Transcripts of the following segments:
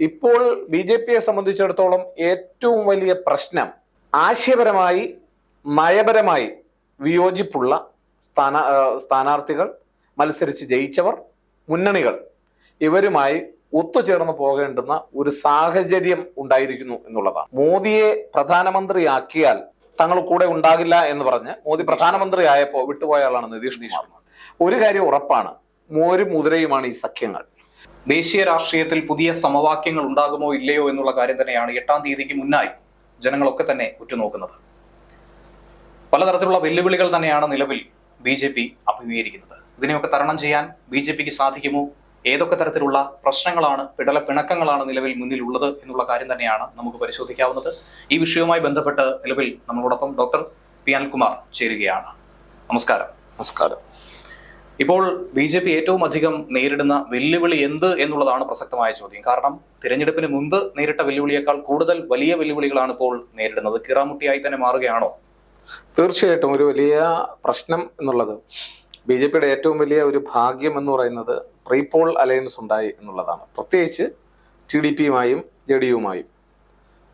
ഇപ്പോൾ B J പിയെ സംബന്ധിച്ചിടത്തോളം ഏറ്റവും വലിയ പ്രശ്നം ആശയപരമായി നയപരമായി വിയോജിപ്പുള്ള സ്ഥാന സ്ഥാനാർത്ഥികൾ മത്സരിച്ച് ജയിച്ചവർ മുന്നണികൾ. ഇവരുമായി ഒത്തുചേർന്ന് പോകേണ്ടുന്ന ഒരു സാഹചര്യം ഉണ്ടായിരിക്കുന്നു എന്നുള്ളതാണ്. മോദിയെ പ്രധാനമന്ത്രിയാക്കിയാൽ തങ്ങൾ കൂടെ ഉണ്ടാകില്ല എന്ന് പറഞ്ഞ് മോദി പ്രധാനമന്ത്രി പ്രധാനമന്ത്രിയായപ്പോൾ വിട്ടുപോയ ആളാണ് നിതീഷ് കുമാർ. ഒരു കാര്യം ഉറപ്പാണ് മോരും മുതിരയുമാണ് ഈ സഖ്യങ്ങൾ. ദേശീയ രാഷ്ട്രീയത്തിൽ പുതിയ സമവാക്യങ്ങൾ ഉണ്ടാകുമോ ഇല്ലയോ എന്നുള്ള കാര്യം തന്നെയാണ് എട്ടാം തീയതിക്ക് മുന്നായി ജനങ്ങളൊക്കെ തന്നെ ഉറ്റുനോക്കുന്നത്. പലതരത്തിലുള്ള വെല്ലുവിളികൾ തന്നെയാണ് നിലവിൽ ബി ജെ പി അഭിമുഖീകരിക്കുന്നത്. ഇതിനെയൊക്കെ തരണം ചെയ്യാൻ ബി ജെ പിക്ക് സാധിക്കുമോ? ഏതൊക്കെ തരത്തിലുള്ള പ്രശ്നങ്ങളാണ് പിടല പിണക്കങ്ങളാണ് നിലവിൽ മുന്നിലുള്ളത് എന്നുള്ള കാര്യം തന്നെയാണ് നമുക്ക് പരിശോധിക്കാവുന്നത്. ഈ വിഷയവുമായി ബന്ധപ്പെട്ട് നിലവിൽ നമ്മളോടൊപ്പം ഡോക്ടർ പി അനിൽകുമാർ ചേരുകയാണ്. നമസ്കാരം. നമസ്കാരം. ഇപ്പോൾ ബി ജെ പി ഏറ്റവും അധികം നേരിടുന്ന വെല്ലുവിളി എന്ത് എന്നുള്ളതാണ് പ്രസക്തമായ ചോദ്യം. കാരണം തിരഞ്ഞെടുപ്പിന് മുൻപ് നേരിട്ട വെല്ലുവിളിയേക്കാൾ കൂടുതൽ വലിയ വെല്ലുവിളികളാണ് ഇപ്പോൾ നേരിടുന്നത്. കിറാമുട്ടിയായി തന്നെ മാറുകയാണോ? തീർച്ചയായിട്ടും ഒരു വലിയ പ്രശ്നം എന്നുള്ളത് ബി ജെ പിയുടെ ഏറ്റവും വലിയ ഒരു ഭാഗ്യം എന്ന് പറയുന്നത് പ്രീപോൾ അലയൻസ് ഉണ്ടായി എന്നുള്ളതാണ്. പ്രത്യേകിച്ച് ടി ഡി പിയുമായും ജെ ഡി യുമായും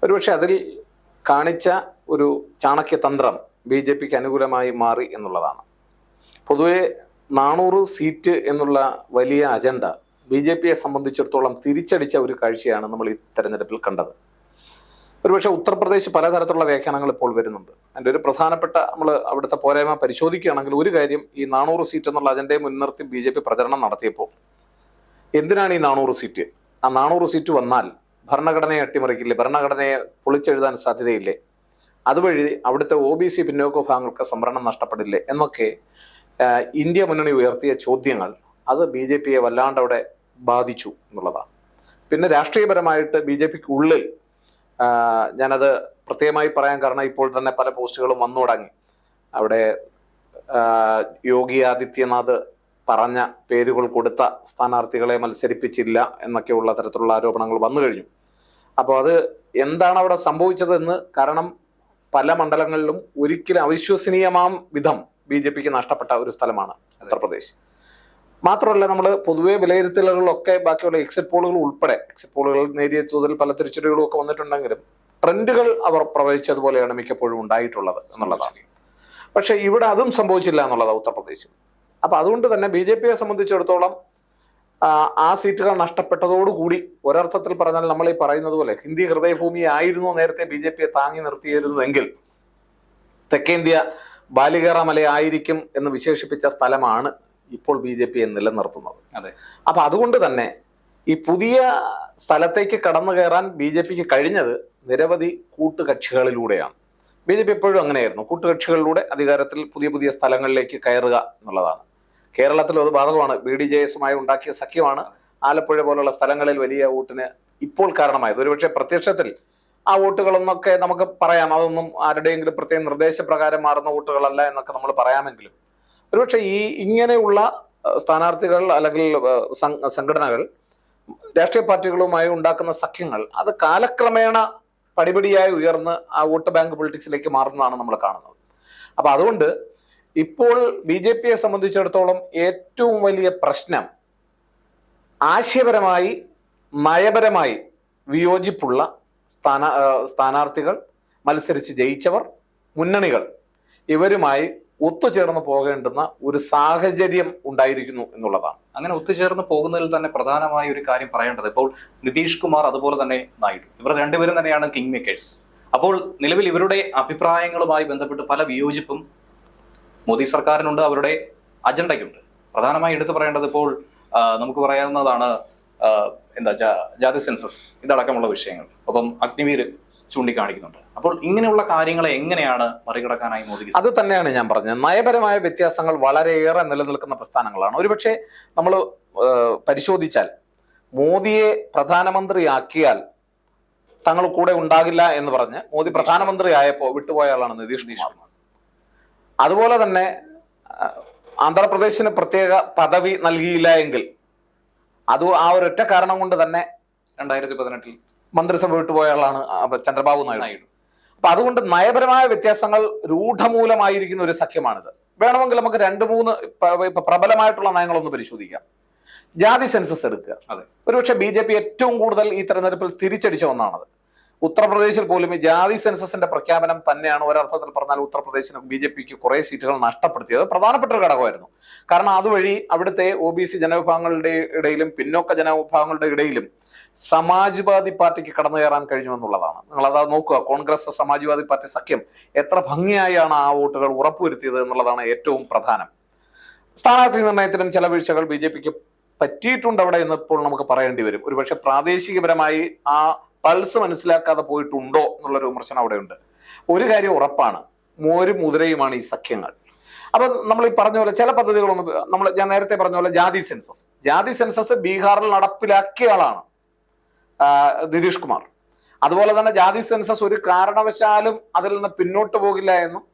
ഒരുപക്ഷെ അതിൽ കാണിച്ച ഒരു ചാണക്യതന്ത്രം ബി ജെ പിക്ക് അനുകൂലമായി മാറി എന്നുള്ളതാണ്. പൊതുവെ നാനൂറ് സീറ്റ് എന്നുള്ള വലിയ അജണ്ട ബി ജെ പിയെ സംബന്ധിച്ചിടത്തോളം തിരിച്ചടിച്ച ഒരു കാഴ്ചയാണ് നമ്മൾ ഈ തെരഞ്ഞെടുപ്പിൽ കണ്ടത്. ഒരുപക്ഷെ ഉത്തർപ്രദേശ് പലതരത്തിലുള്ള വ്യാഖ്യാനങ്ങൾ ഇപ്പോൾ വരുന്നുണ്ട്. അതിന്റെ ഒരു പ്രധാനപ്പെട്ട നമ്മൾ അവിടുത്തെ പോരായ്മ പരിശോധിക്കുകയാണെങ്കിൽ ഒരു കാര്യം ഈ നാനൂറ് സീറ്റ് എന്നുള്ള അജണ്ടയെ മുൻനിർത്തി ബി ജെ പി പ്രചരണം നടത്തിയപ്പോൾ എന്തിനാണ് ഈ നാനൂറ് സീറ്റ്? ആ നാനൂറ് സീറ്റ് വന്നാൽ ഭരണഘടനയെ അട്ടിമറിക്കില്ലേ? ഭരണഘടനയെ പൊളിച്ചെഴുതാൻ സാധ്യതയില്ലേ? അതുവഴി അവിടുത്തെ ഒ ബി സി പിന്നോക്ക വിഭാഗങ്ങൾക്ക് സംവരണം നഷ്ടപ്പെടില്ലേ? എന്നൊക്കെ ഇന്ത്യ മുന്നണി ഉയർത്തിയ ചോദ്യങ്ങൾ അത് ബി ജെ പിയെ വല്ലാണ്ട് അവിടെ ബാധിച്ചു എന്നുള്ളതാണ്. പിന്നെ രാഷ്ട്രീയപരമായിട്ട് ബി ജെ പിക്ക് ഉള്ളിൽ ഞാനത് പ്രത്യേകമായി പറയാൻ കാരണം ഇപ്പോൾ തന്നെ പല പോസ്റ്റുകളും വന്നു തുടങ്ങി അവിടെ യോഗി ആദിത്യനാഥ് പറഞ്ഞ പേരുകൾ കൊടുത്ത സ്ഥാനാർത്ഥികളെ മത്സരിപ്പിച്ചില്ല എന്നൊക്കെയുള്ള തരത്തിലുള്ള ആരോപണങ്ങൾ വന്നു കഴിഞ്ഞു. അപ്പോൾ അത് എന്താണ് അവിടെ സംഭവിച്ചതെന്ന് കാരണം പല മണ്ഡലങ്ങളിലും ഒരിക്കലും അവിശ്വസനീയമാം വിധം ബി ജെ പിക്ക് നഷ്ടപ്പെട്ട ഒരു സ്ഥലമാണ് ഉത്തർപ്രദേശ്. മാത്രമല്ല നമ്മൾ പൊതുവെ വിലയിരുത്തലുകളിലൊക്കെ ബാക്കിയുള്ള എക്സിറ്റ് പോളുകൾ ഉൾപ്പെടെ എക്സിറ്റ് പോളുകൾ നേരിയ തോതിൽ പല തിരിച്ചടികളും ഒക്കെ വന്നിട്ടുണ്ടെങ്കിലും ട്രെൻഡുകൾ അവർ പ്രവചിച്ചതുപോലെയാണ് മിക്കപ്പോഴും ഉണ്ടായിട്ടുള്ളത് എന്നുള്ളതാണ്. പക്ഷെ ഇവിടെ അതും സംഭവിച്ചില്ല എന്നുള്ളതാണ് ഉത്തർപ്രദേശിൽ അപ്പൊ അതുകൊണ്ട് തന്നെ ബി ജെ പിയെ സംബന്ധിച്ചിടത്തോളം ആ, സീറ്റുകൾ നഷ്ടപ്പെട്ടതോടുകൂടി ഒരർത്ഥത്തിൽ പറഞ്ഞാൽ നമ്മൾ ഈ പറയുന്നത് പോലെ ഹിന്ദി ഹൃദയഭൂമി ആയിരുന്നു നേരത്തെ ബി ജെ പിയെ താങ്ങി നിർത്തിയിരുന്നതെങ്കിൽ തെക്കേന്ത്യ ബാലികേറ മലയായിരിക്കും എന്ന് വിശേഷിപ്പിച്ച സ്ഥലമാണ് ഇപ്പോൾ ബി ജെ പിയെ നിലനിർത്തുന്നത്. അതെ. അപ്പൊ അതുകൊണ്ട് തന്നെ ഈ പുതിയ സ്ഥലത്തേക്ക് കടന്നു കയറാൻ ബി ജെ പിക്ക് കഴിഞ്ഞത് നിരവധി കൂട്ടുകക്ഷികളിലൂടെയാണ്. ബി ജെ പി എപ്പോഴും അങ്ങനെയായിരുന്നു. കൂട്ടുകക്ഷികളിലൂടെ അധികാരത്തിൽ പുതിയ പുതിയ സ്ഥലങ്ങളിലേക്ക് കയറുക എന്നുള്ളതാണ്. കേരളത്തിൽ അത് ബാധകമാണ്. ബി ഡി ജെ എസുമായി ഉണ്ടാക്കിയ സഖ്യമാണ്. ആലപ്പുഴ പോലുള്ള സ്ഥലങ്ങളിൽ വലിയ വോട്ടിന് ഇപ്പോൾ കാരണമായത്. ഒരുപക്ഷെ പ്രത്യക്ഷത്തിൽ ആ വോട്ടുകളെന്നൊക്കെ നമുക്ക് പറയാം. അതൊന്നും ആരുടെയെങ്കിലും പ്രത്യേക നിർദ്ദേശപ്രകാരം മാറുന്ന വോട്ടുകളല്ല എന്നൊക്കെ നമ്മൾ പറയാമെങ്കിലും. ഒരുപക്ഷെ ഈ ഇങ്ങനെയുള്ള സ്ഥാനാർത്ഥികൾ അല്ലെങ്കിൽ സംഘടനകൾ രാഷ്ട്രീയ പാർട്ടികളുമായി ഉണ്ടാക്കുന്ന സഖ്യങ്ങൾ അത് കാലക്രമേണ പടിപടിയായി ഉയർന്ന് ആ വോട്ട് ബാങ്ക് പൊളിറ്റിക്സിലേക്ക് മാറുന്നതാണ് നമ്മൾ കാണുന്നത്. അപ്പൊ അതുകൊണ്ട് ഇപ്പോൾ ബി ജെ പിയെ സംബന്ധിച്ചിടത്തോളം ഏറ്റവും വലിയ പ്രശ്നം ആശയപരമായി നയപരമായി വിയോജിപ്പുള്ള സ്ഥാന സ്ഥാനാർത്ഥികൾ മത്സരിച്ച് ജയിച്ചവർ മുന്നണികൾ. ഇവരുമായി ഒത്തുചേർന്ന് പോകേണ്ടുന്ന ഒരു സാഹചര്യം ഉണ്ടായിരിക്കുന്നു എന്നുള്ളതാണ്. അങ്ങനെ ഒത്തുചേർന്ന് പോകുന്നതിൽ തന്നെ പ്രധാനമായ ഒരു കാര്യം പറയേണ്ടത് ഇപ്പോൾ നിതീഷ് കുമാർ അതുപോലെ തന്നെ നായിഡു. ഇവർ രണ്ടുപേരും തന്നെയാണ് കിങ് മേക്കേഴ്സ് അപ്പോൾ നിലവിൽ ഇവരുടെ അഭിപ്രായങ്ങളുമായി ബന്ധപ്പെട്ട് പല വിയോജിപ്പും മോദി സർക്കാരിനുണ്ട് അവരുടെ അജണ്ടയ്ക്കുണ്ട്. പ്രധാനമായി എടുത്തു പറയേണ്ടത് ഇപ്പോൾ നമുക്ക് പറയാവുന്നതാണ് എന്താ ജാതി സെൻസസ് ഇതടക്കമുള്ള വിഷയങ്ങൾ. ഒപ്പം അഗ്നിവീർ ചൂണ്ടിക്കാണിക്കുന്നുണ്ട്. അപ്പോൾ ഇങ്ങനെയുള്ള കാര്യങ്ങളെ എങ്ങനെയാണ് മറികടക്കാനായി മോദി അത് തന്നെയാണ് ഞാൻ പറഞ്ഞത്. നയപരമായ വ്യത്യാസങ്ങൾ വളരെയേറെ നിലനിൽക്കുന്ന പ്രസ്ഥാനങ്ങളാണ്. ഒരുപക്ഷെ നമ്മൾ പരിശോധിച്ചാൽ മോദിയെ പ്രധാനമന്ത്രിയാക്കിയാൽ തങ്ങൾ കൂടെ ഉണ്ടാകില്ല എന്ന് പറഞ്ഞ് മോദി പ്രധാനമന്ത്രി ആയപ്പോൾ വിട്ടുപോയ ആളാണ് നിതീഷ് കുമാർ. അതുപോലെ തന്നെ ആന്ധ്രാപ്രദേശിന് പ്രത്യേക പദവി നൽകിയില്ല എങ്കിൽ അത് ആ ഒരൊറ്റ കാരണം കൊണ്ട് തന്നെ രണ്ടായിരത്തി പതിനെട്ടിൽ മന്ത്രിസഭ വിട്ടുപോയ ആളാണ് ചന്ദ്രബാബു നായിഡു. നായിഡു. അപ്പൊ അതുകൊണ്ട് നയപരമായ വ്യത്യാസങ്ങൾ രൂഢമൂലമായിരിക്കുന്ന ഒരു സഖ്യമാണിത്. വേണമെങ്കിൽ നമുക്ക് രണ്ട് മൂന്ന് പ്രബലമായിട്ടുള്ള നയങ്ങളൊന്ന് പരിശോധിക്കാം. ജാതി സെൻസസ് എടുക്കുക. അതെ. ഒരുപക്ഷെ ബി ജെ പി ഏറ്റവും കൂടുതൽ ഈ തെരഞ്ഞെടുപ്പിൽ തിരിച്ചടിച്ച ഒന്നാണത്. ഉത്തർപ്രദേശിൽ പോലും ഈ ജാതി സെൻസസിന്റെ പ്രഖ്യാപനം തന്നെയാണ് ഒരർത്ഥത്തിൽ പറഞ്ഞാൽ ഉത്തർപ്രദേശിന് ബി ജെ പിക്ക് കുറെ സീറ്റുകൾ നഷ്ടപ്പെടുത്തിയത്. പ്രധാനപ്പെട്ട ഒരു ഘടകമായിരുന്നു. കാരണം അതുവഴി അവിടുത്തെ ഒ ബി സി ജനവിഭാഗങ്ങളുടെ ഇടയിലും പിന്നോക്ക ജനവിഭാഗങ്ങളുടെ ഇടയിലും സമാജ്വാദി പാർട്ടിക്ക് കടന്നു കയറാൻ കഴിഞ്ഞു എന്നുള്ളതാണ് നിങ്ങൾ അതാ നോക്കുക കോൺഗ്രസ് സമാജ്വാദി പാർട്ടി സഖ്യം എത്ര ഭംഗിയായാണ് ആ വോട്ടുകൾ ഉറപ്പുവരുത്തിയത് എന്നുള്ളതാണ് ഏറ്റവും പ്രധാനം. സ്ഥാനാർത്ഥി നിർണയത്തിലും ചില വീഴ്ചകൾ ബി ജെ പിക്ക് പറ്റിയിട്ടുണ്ട് അവിടെ എന്ന് ഇപ്പോൾ നമുക്ക് പറയേണ്ടി വരും. ഒരുപക്ഷെ പ്രാദേശികപരമായി ആ പൾസ് മനസ്സിലാക്കാതെ പോയിട്ടുണ്ടോ എന്നുള്ളൊരു വിമർശനം അവിടെയുണ്ട്. ഒരു കാര്യം ഉറപ്പാണ് മോരും മുതിരയുമാണ് ഈ സഖ്യങ്ങൾ. അപ്പൊ നമ്മൾ ഈ പറഞ്ഞ പോലെ ചില പദ്ധതികളൊന്നും നമ്മൾ ഞാൻ നേരത്തെ പറഞ്ഞ പോലെ ജാതി സെൻസസ്. ജാതി സെൻസസ് ബീഹാറിൽ നടപ്പിലാക്കിയ ആളാണ് നിതീഷ് കുമാർ. അതുപോലെ തന്നെ ജാതി സെൻസസ് ഒരു കാരണവശാലും അതിൽ നിന്ന് പിന്നോട്ട് പോകില്ല എന്നും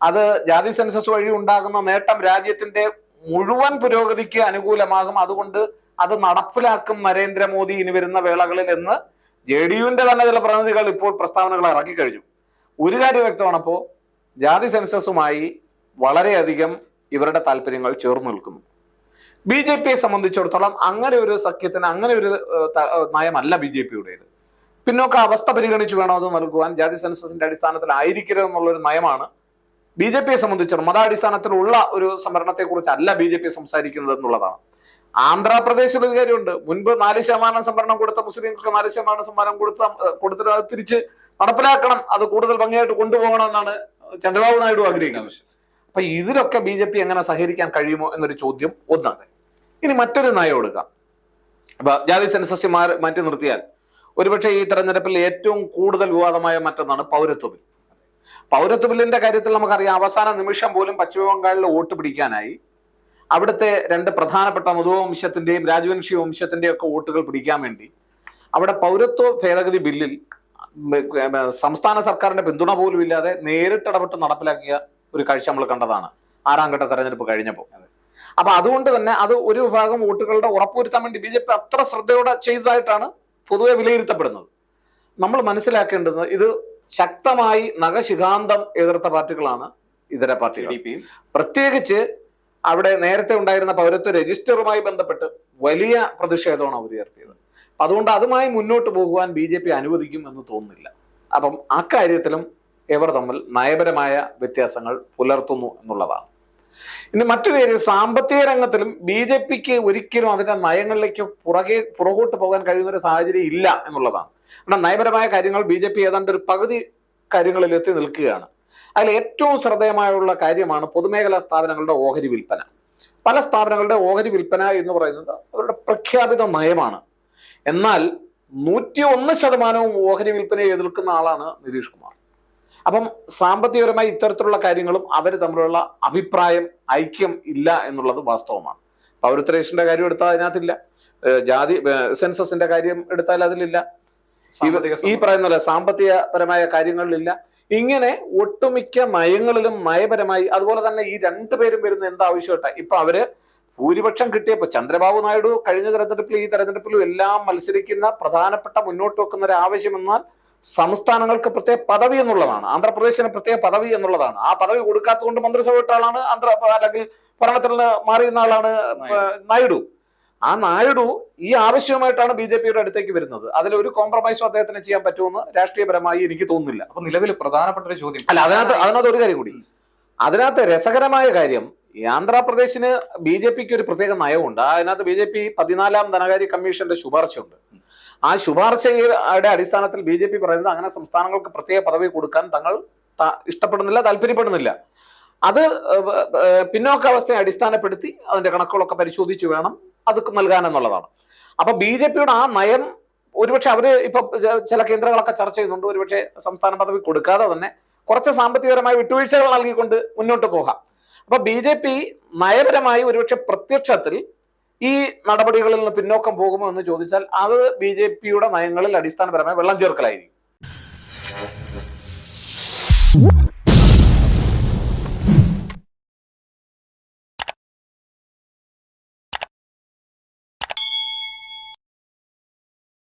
അത് ജാതി സെൻസസ് വഴി ഉണ്ടാകുന്ന നേട്ടം രാജ്യത്തിന്റെ മുഴുവൻ പുരോഗതിക്ക് അനുകൂലമാകും. അതുകൊണ്ട് അത് നടപ്പിലാക്കും നരേന്ദ്രമോദി ഇനി വരുന്ന വേളകളിൽ എന്ന് ജെ ഡി യുവിന്റെ തന്നെ ചില പ്രതിനിധികൾ ഇപ്പോൾ പ്രസ്താവനകൾ ഇറക്കി കഴിഞ്ഞു ഒരു കാര്യം വ്യക്തമാണ് അപ്പോ ജാതി സെൻസസുമായി വളരെയധികം ഇവരുടെ താല്പര്യങ്ങൾ ചേർന്ന് നിൽക്കുന്നു. ബി ജെ പിയെ സംബന്ധിച്ചിടത്തോളം അങ്ങനെ ഒരു സഖ്യത്തിന് അങ്ങനെ ഒരു നയമല്ല ബി ജെ പിയുടേത്. പിന്നോക്ക അവസ്ഥ പരിഗണിച്ച് വേണം അത് നൽകുവാൻ ജാതി സെൻസസിന്റെ അടിസ്ഥാനത്തിൽ ആയിരിക്കരുത് എന്നുള്ളൊരു നയമാണ് ബി ജെ പിയെ സംബന്ധിച്ചിടത്തോളം. മതാടിസ്ഥാനത്തിലുള്ള ഒരു സംവരണത്തെ കുറിച്ചല്ല ബി ജെ പി സംസാരിക്കുന്നത് എന്നുള്ളതാണ്. ആന്ധ്രാപ്രദേശിൽ ഒരു കാര്യമുണ്ട്. മുൻപ് നാല് ശതമാനം സംവരണം കൊടുത്ത മുസ്ലിങ്ങൾക്ക് നാല് ശതമാനം സംവരണം കൊടുത്ത കൊടുത്തിട്ട് അത് തിരിച്ച് നടപ്പിലാക്കണം അത് കൂടുതൽ ഭംഗിയായിട്ട് കൊണ്ടുപോകണം എന്നാണ് ചന്ദ്രബാബു നായിഡു ആഗ്രഹിക്കുന്നത്. അപ്പൊ ഇതിലൊക്കെ ബി ജെ പി എങ്ങനെ സഹകരിക്കാൻ കഴിയുമോ എന്നൊരു ചോദ്യം ഒന്നാണ്. ഇനി മറ്റൊരു നയം എടുക്കാം. അപ്പൊ ജാതി സെൻസസ് മാറി മാറ്റി നിർത്തിയാൽ ഒരുപക്ഷെ ഈ തെരഞ്ഞെടുപ്പിൽ ഏറ്റവും കൂടുതൽ വിവാദമായ മറ്റൊന്നാണ് പൗരത്വ ബിൽ. പൗരത്വ ബില്ലിന്റെ കാര്യത്തിൽ നമുക്കറിയാം അവസാന നിമിഷം പോലും പശ്ചിമ ബംഗാളിൽ വോട്ട് പിടിക്കാനായി അവിടുത്തെ രണ്ട് പ്രധാനപ്പെട്ട മധുവംശത്തിന്റെയും വംശത്തിന്റെയും രാജവംശി വംശത്തിന്റെയും ഒക്കെ വോട്ടുകൾ പിടിക്കാൻ വേണ്ടി അവിടെ പൗരത്വ ഭേദഗതി ബില്ലിൽ സംസ്ഥാന സർക്കാരിന്റെ പിന്തുണ പോലും ഇല്ലാതെ നേരിട്ട് ഇടപെട്ട് നടപ്പിലാക്കിയ ഒരു കാഴ്ച നമ്മൾ കണ്ടതാണ് ആറാം ഘട്ട തെരഞ്ഞെടുപ്പ് കഴിഞ്ഞപ്പോൾ. അപ്പൊ അതുകൊണ്ട് തന്നെ അത് ഒരു വിഭാഗം വോട്ടുകളുടെ ഉറപ്പുവരുത്താൻ വേണ്ടി ബി ജെ പി അത്ര ശ്രദ്ധയോടെ ചെയ്തതായിട്ടാണ് പൊതുവെ വിലയിരുത്തപ്പെടുന്നത്. നമ്മൾ മനസ്സിലാക്കേണ്ടത് ഇത് ശക്തമായി നഖശിഖാന്തം എതിർത്ത പാർട്ടികളാണ് ഇതര പാർട്ടികൾ. പ്രത്യേകിച്ച് അവിടെ നേരത്തെ ഉണ്ടായിരുന്ന പൗരത്വ രജിസ്റ്ററുമായി ബന്ധപ്പെട്ട് വലിയ പ്രതിഷേധമാണ് അവർ ഉയർത്തിയത്. അതുകൊണ്ട് അതുമായി മുന്നോട്ട് പോകുവാൻ ബി ജെ പി അനുവദിക്കും എന്ന് തോന്നുന്നില്ല. അപ്പം അക്കാര്യത്തിലും ഇവർ തമ്മിൽ നയപരമായ വ്യത്യാസങ്ങൾ പുലർത്തുന്നു എന്നുള്ളതാണ്. ഇനി മറ്റു പേര് സാമ്പത്തിക രംഗത്തിലും ബി ജെ പിക്ക് ഒരിക്കലും അതിന്റെ നയങ്ങളിലേക്ക് പുറകെ പുറകോട്ട് പോകാൻ കഴിയുന്ന ഒരു സാഹചര്യം ഇല്ല എന്നുള്ളതാണ്. കാരണം നയപരമായ കാര്യങ്ങൾ ബി ജെ പി ഏതാണ്ട് ഒരു പകുതി കാര്യങ്ങളിൽ എത്തി നിൽക്കുകയാണ്. അതിൽ ഏറ്റവും ശ്രദ്ധേയമായുള്ള കാര്യമാണ് പൊതുമേഖലാ സ്ഥാപനങ്ങളുടെ ഓഹരി വിൽപ്പന. പല സ്ഥാപനങ്ങളുടെ ഓഹരി വിൽപ്പന എന്ന് പറയുന്നത് അവരുടെ പ്രഖ്യാപിത നയമാണ്. എന്നാൽ നൂറ്റി ഒന്ന് ശതമാനവും ഓഹരി വിൽപ്പനയെ എതിർക്കുന്ന ആളാണ് നിതീഷ് കുമാർ. അപ്പം സാമ്പത്തികപരമായി ഇത്തരത്തിലുള്ള കാര്യങ്ങളും അവർ തമ്മിലുള്ള അഭിപ്രായം ഐക്യം ഇല്ല എന്നുള്ളത് വാസ്തവമാണ്. പൗരത്വ രജിസ്റ്ററിന്റെ കാര്യം എടുത്താൽ അതിനകത്തില്ല. ജാതി സെൻസസിന്റെ കാര്യം എടുത്താൽ അതിലില്ല. ഈ പറയുന്ന പോലെ സാമ്പത്തികപരമായ കാര്യങ്ങളിലില്ല. ഇങ്ങനെ ഒട്ടുമിക്ക മയങ്ങളിലും മയപരമായി അതുപോലെ തന്നെ ഈ രണ്ടുപേരും വരുന്ന എന്താ ആവശ്യമായിട്ടാ? ഇപ്പൊ അവർ ഭൂരിപക്ഷം കിട്ടിയപ്പോ ചന്ദ്രബാബു നായിഡു കഴിഞ്ഞ തെരഞ്ഞെടുപ്പിലും ഈ തെരഞ്ഞെടുപ്പിലും എല്ലാം മത്സരിക്കുന്ന പ്രധാനപ്പെട്ട മുന്നോട്ട് വെക്കുന്ന ഒരു ആവശ്യം എന്നാൽ സംസ്ഥാനങ്ങൾക്ക് പ്രത്യേക പദവി എന്നുള്ളതാണ്. ആന്ധ്രാപ്രദേശിന് പ്രത്യേക പദവി എന്നുള്ളതാണ്. ആ പദവി കൊടുക്കാത്തതുകൊണ്ട് മന്ത്രിസഭ വിട്ട ആളാണ് ആന്ധ്ര അല്ലെങ്കിൽ ഭരണത്തിൽ നിന്ന് മാറിയുന്ന ആളാണ് നായിഡു. ആ നായിഡു ഈ ആവശ്യവുമായിട്ടാണ് ബി ജെ പിയുടെ അടുത്തേക്ക് വരുന്നത്. അതിൽ ഒരു കോംപ്രമൈസും അദ്ദേഹത്തിന് ചെയ്യാൻ പറ്റുമെന്ന് രാഷ്ട്രീയപരമായി എനിക്ക് തോന്നുന്നില്ല. അപ്പൊ നിലവിൽ പ്രധാനപ്പെട്ട ഒരു ചോദ്യം. അല്ല അതിനകത്ത് അതിനകത്ത് ഒരു കാര്യം കൂടി. അതിനകത്ത് രസകരമായ കാര്യം ആന്ധ്രാപ്രദേശിന് ബി ജെ പിക്ക് ഒരു പ്രത്യേക നയമുണ്ട്. അതിനകത്ത് ബി ജെ പി പതിനാലാം ധനകാര്യ കമ്മീഷന്റെ ശുപാർശയുണ്ട്. ആ ശുപാർശയുടെ അടിസ്ഥാനത്തിൽ ബി ജെ പി പറയുന്നത് അങ്ങനെ സംസ്ഥാനങ്ങൾക്ക് പ്രത്യേക പദവി കൊടുക്കാൻ തങ്ങൾ ഇഷ്ടപ്പെടുന്നില്ല താല്പര്യപ്പെടുന്നില്ല. അത് പിന്നോക്കാവസ്ഥയെ അടിസ്ഥാനപ്പെടുത്തി അതിന്റെ കണക്കുകളൊക്കെ പരിശോധിച്ച് വേണം അത് നൽകാൻ എന്നുള്ളതാണ് അപ്പൊ ബി ജെ പിയുടെ ആ നയം ഒരുപക്ഷെ അവർ ഇപ്പൊ ചില കേന്ദ്രങ്ങളൊക്കെ ചർച്ച ചെയ്യുന്നുണ്ട്. ഒരുപക്ഷെ സംസ്ഥാന പദവി കൊടുക്കാതെ തന്നെ കുറച്ച് സാമ്പത്തികപരമായ വിട്ടുവീഴ്ചകൾ നൽകിക്കൊണ്ട് മുന്നോട്ട് പോകാം. അപ്പൊ ബി ജെ പി നയപരമായി ഒരുപക്ഷെ പ്രത്യക്ഷത്തിൽ ഈ നടപടികളിൽ നിന്ന് പിന്നോക്കം പോകുമോ എന്ന് ചോദിച്ചാൽ അത് ബി ജെ പിയുടെ നയങ്ങളിൽ അടിസ്ഥാനപരമായി വെള്ളം ചേർക്കലായിരിക്കും.